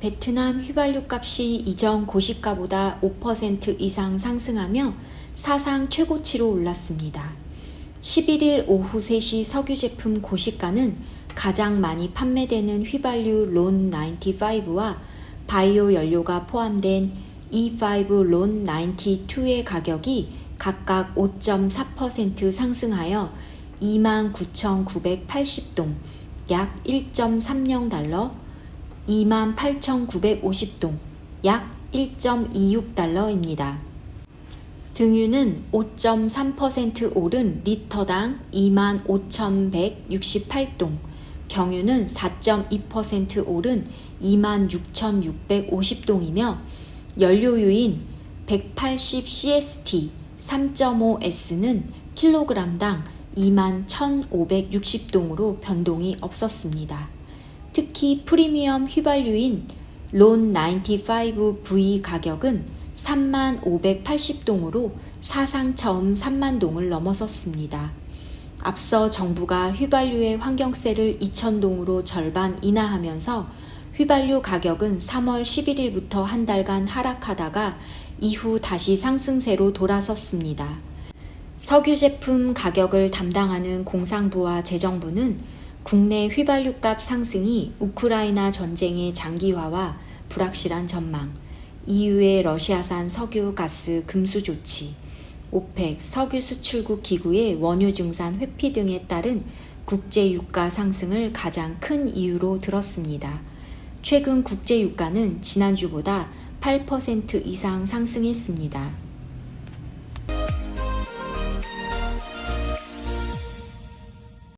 베트남 휘발유 값이 이전 고시가보다 5% 이상 상승하며 사상 최고치로 올랐습니다. 11일 오후 3시 석유 제품 고시가는 가장 많이 판매되는 휘발유 론 95와 바이오 연료가 포함된 E5 론 92의 가격이 각각 5.4% 상승하여 29,980동, 약 1.30달러, 28,950동, 약 1.26달러입니다. 등유는 5.3% 오른 리터당 25,168동, 경유는 4.2% 오른 26,650동이며 연료유인 180CST 3.5S는 킬로그램당 21,560동으로 변동이 없었습니다. 특히 프리미엄 휘발유인 론 95V 가격은 3580동으로 사상 처음 3만 동을 넘어섰습니다. 앞서 정부가 휘발유의 환경세를 2,000동으로 절반 인하하면서 휘발유 가격은 3월 11일부터 한 달간 하락하다가 이후 다시 상승세로 돌아섰습니다. 석유 제품 가격을 담당하는 공상부와 재정부는 국내 휘발유값 상승이 우크라이나 전쟁의 장기화와 불확실한 전망, EU의 러시아산 석유, 가스, 금수 조치, 오펙, 석유 수출국 기구의 원유 증산 회피 등에 따른 국제 유가 상승을 가장 큰 이유로 들었습니다. 최근 국제 유가는 지난주보다 8% 이상 상승했습니다.